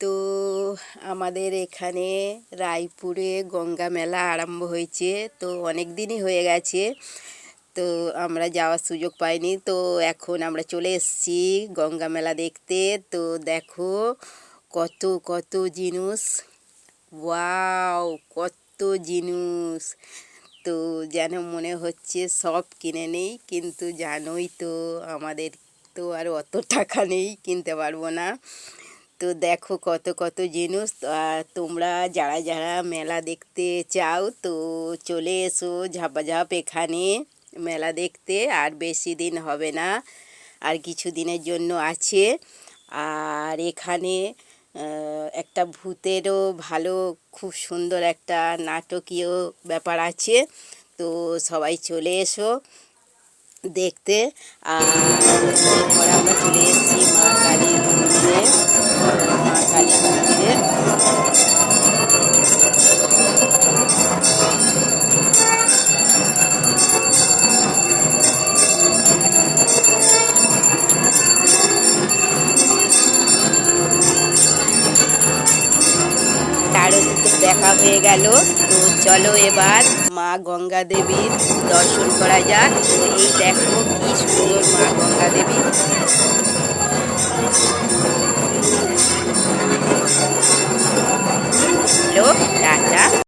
তো আমাদের এখানে রায়পুরে গঙ্গা মেলা আরম্ভ হয়েছে, তো অনেক দিনই হয়ে গেছে, তো আমরা যাওয়ার সুযোগ পাইনি, তো এখন আমরা চলে এসেছি গঙ্গা মেলা দেখতে। তো দেখো কত কত জিনিস, ওয়াও, কত জিনিস। তো যেন মনে হচ্ছে সব কিনে নেই, কিন্তু জানোই তো আমাদের তো আর অত টাকা নেই, কিনতে পারব না। তো দেখো কত কত জিনিস তোমরা যারা যারা মেলা দেখতে চাও তো চলে এসো ঝাপাঝাপ এখানে মেলা দেখতে, আর বেশি দিন হবে না, আর কিছু দিনের জন্য আছে। আর এখানে একটা ভূতেরও ভালো, খুব সুন্দর একটা নাটকীয় ব্যাপার আছে, তো সবাই চলে এসো দেখতে। আর আমরা চলে এসেছি মা কালীর দেখা হয়ে গেল। তো চলো এবার মা গঙ্গা দেবীর দর্শন করা যাক। তো এই দেখো কি সুন্দর